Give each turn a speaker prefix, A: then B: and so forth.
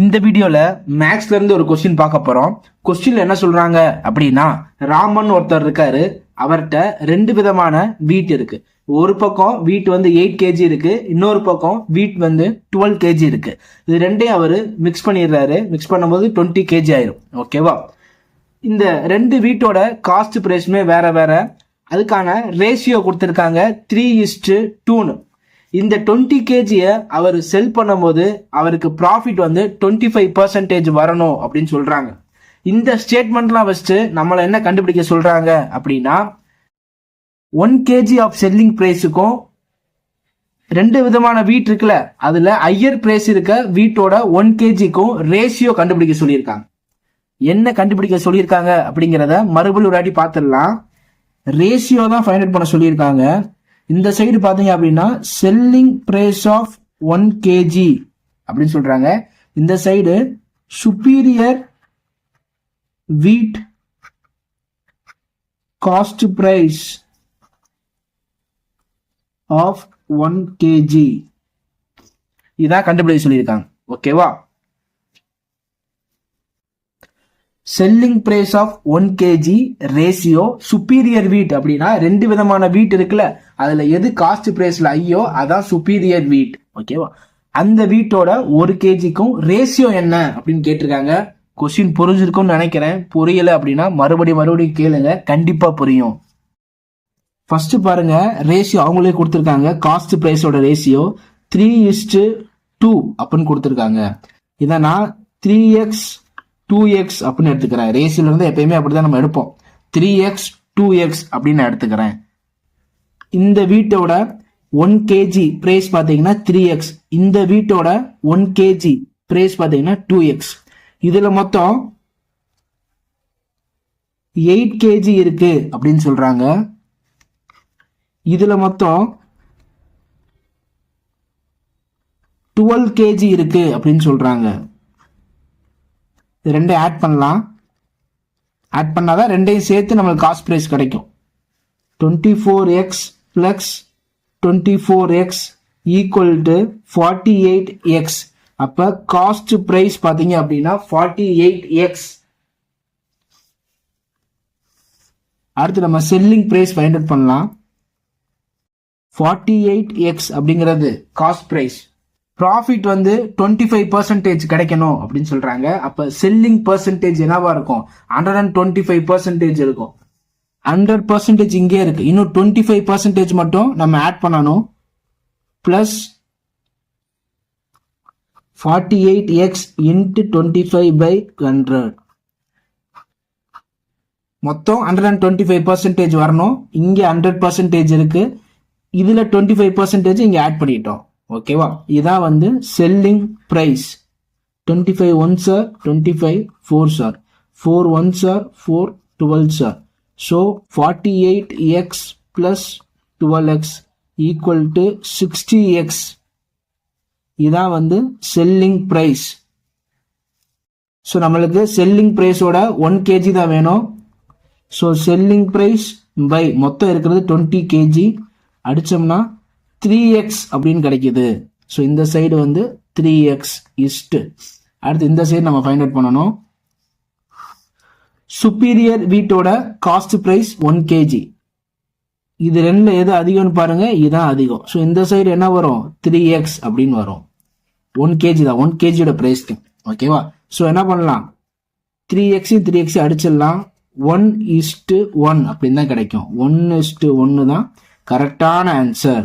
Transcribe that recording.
A: இந்த வீடியோவில் மேக்ஸ்லேருந்து ஒரு கொஸ்டின் பார்க்க போகிறோம் கொஸ்டின்ல என்ன சொல்கிறாங்க அப்படின்னா ராமன் ஒருத்தர் இருக்காரு. அவர்கிட்ட ரெண்டு விதமான வீட் இருக்கு. ஒரு பக்கம் வீட் வந்து எயிட் கேஜி இருக்கு. இன்னொரு பக்கம் வீட் வந்து டுவெல் கேஜி இருக்கு. இது ரெண்டையும் அவர் மிக்ஸ் பண்ணிடுறாரு. மிக்ஸ் பண்ணும்போது டுவெண்ட்டி கேஜி ஆயிரும். ஓகேவா இந்த ரெண்டு வீட்டோட காஸ்ட் ப்ரைஸுமே வேற வேற. அதுக்கான ரேஷியோ கொடுத்துருக்காங்க த்ரீ இஸ்டு டூன்னு இந்த டுவெண்ட்டி கேஜியை அவர் செல் பண்ணும்போது அவருக்கு ப்ராஃபிட் வந்து டுவெண்ட்டி ஃபைவ் பர்சன்டேஜ் வரணும் அப்படின்னு சொல்கிறாங்க இந்த ஸ்டேட்மெண்ட்லாம் வச்சுட்டு நம்மளை என்ன கண்டுபிடிக்க சொல்கிறாங்க அப்படின்னா ஒன் கேஜி ஆஃப் செல்லிங் ப்ரைஸுக்கும் ரெண்டு விதமான வீட் இருக்குல்ல அதில் ஹையர் ப்ரைஸ் இருக்க வீட்டோட ஒன் கேஜிக்கும் ரேஷியோ கண்டுபிடிக்க சொல்லியிருக்காங்க. என்ன கண்டுபிடிக்க சொல்லியிருக்காங்க அப்படிங்கிறத மறுபடியும் ஒரு வாட்டி பார்த்துடலாம். ரேஷியோ தான் ஃபைண்ட் அவுட் பண்ண சொல்லியிருக்காங்க. இந்த சைடு பார்த்தீங்க அப்படின்னா selling price of one KG அப்படின்னு சொல்றாங்க. இந்த side superior wheat cost price of one KG இதான் கண்டுபிடிக்க சொல்லியிருக்காங்க. ஓகேவா selling price of one KG ratio superior wheat அப்படின்னா ரெண்டு விதமான வீட் இருக்குல்ல அதுல எது காஸ்ட் பிரைஸ்ல ஐயோ அதான் சுப்பீரியர் வீட் ஓகேவா அந்த வீட்டோட ஒரு கேஜிக்கும் ரேஷியோ என்ன அப்படின்னு கேட்டிருக்காங்க. கொஸ்டின் புரிஞ்சிருக்கும்னு நினைக்கிறேன். புரியல அப்படின்னா மறுபடியும் மறுபடியும் கேளுங்க. கண்டிப்பா புரியும். ஃபர்ஸ்ட் பாருங்க ரேஷியோ அவங்களே கொடுத்துருக்காங்க. Cost பிரைஸோட ratio three is to two அப்படின்னு கொடுத்துருக்காங்க. இதை நான் த்ரீ எக்ஸ் டூ எக்ஸ் அப்படின்னு எடுத்துக்கிறேன். ரேஷியோல இருந்து எப்பயுமே அப்படிதான் நம்ம எடுப்போம். த்ரீ எக்ஸ் டூ எக்ஸ் அப்படின்னு நான் எடுத்துக்கிறேன். இந்த வீட்டோட ஒன் கேஜி பிரைஸ் பார்த்தீங்கன்னா த்ரீ எக்ஸ் இந்த வீட்டோட ஒன் கேஜி பிரைஸ் பார்த்தீங்கன்னா டூ எக்ஸ் இதில் மொத்தம் எயிட் கேஜி இருக்கு அப்படின்னு சொல்றாங்க. இதுல மொத்தம் டுவெல் கேஜி இருக்கு அப்படின்னு சொல்றாங்க. இது ரெண்டையும் ஆட் பண்ணலாம். ஆட் பண்ணால் தான் ரெண்டையும் சேர்த்து நம்மளுக்கு காஸ்ட் ப்ரைஸ் கிடைக்கும். Twenty four X plus twenty four X equal to forty eight X அப்போ காஸ்ட் ப்ரைஸ் பார்த்தீங்க அப்படின்னா ஃபார்ட்டி எயிட் எக்ஸ் அடுத்து நம்ம செல்லிங் ப்ரைஸ் ஃபைண்ட் அவுட் பண்ணலாம். ஃபார்ட்டி எயிட் எக்ஸ் அப்படிங்கிறது காஸ்ட் ப்ரைஸ் ப்ராஃபிட் வந்து டுவெண்ட்டி ஃபைவ் பர்சன்டேஜ் கிடைக்கணும் அப்படின்னு சொல்றாங்க. அப்போ செல்லிங் பர்சன்டேஜ் என்னவா இருக்கும்? Hundred and twenty five percentage இருக்கும். ஹண்ட்ரட் பர்சன்டேஜ் இங்கே இருக்கு. இன்னும் டுவெண்ட்டி ஃபைவ் பர்சன்டேஜ் மட்டும் நம்ம ஆட் பண்ணணும். Plus forty eight X into twenty five by hundred மொத்தம் hundred and twenty five percentage வரணும். இங்கே ஹண்ட்ரட் பர்சன்டேஜ் இருக்கு. இதில் டுவெண்ட்டி ஃபைவ் பர்சன்டேஜ் இங்கே ஆட் பண்ணிட்டோம். ஓகேவா இதான் வந்து selling price twenty five one sir twenty five four sir four one sir four twelve sir so forty eight X plus twelve X equal to sixty X இதான் வந்து selling price so நம்மளுக்கு selling ப்ரைஸோட one KG தான் வேணும். So selling price by மொத்தம் இருக்கிறது twenty KG அடித்தோம்னா three X அப்படின்னு கிடைக்கிது. ஸோ இந்த சைடு வந்து த்ரீ எக்ஸ் இஸ்ட்டு அடுத்து இந்த சைடு நம்ம ஃபைண்ட் அவுட் பண்ணணும். சுப்பீரியர் வீட்டோட காஸ்ட் ப்ரைஸ் ஒன் கேஜி இது ரெண்டில் எது அதிகம்னு பாருங்க இதுதான் அதிகம். ஸோ இந்த சைடு என்ன வரும்? த்ரீ எக்ஸ் அப்படின்னு வரும். ஒன் கேஜி தான். ஒன் கேஜியோட ப்ரைஸ்க்கு ஓகேவா ஸோ என்ன பண்ணலாம்? த்ரீ எக்ஸையும் த்ரீ எக்ஸையும் அடிச்சிடலாம். ஒன் இஸ்ட்டு ஒன் அப்படின்னு தான் கிடைக்கும். ஒன் இஸ்ட்டு ஒன்று தான் கரெக்டான answer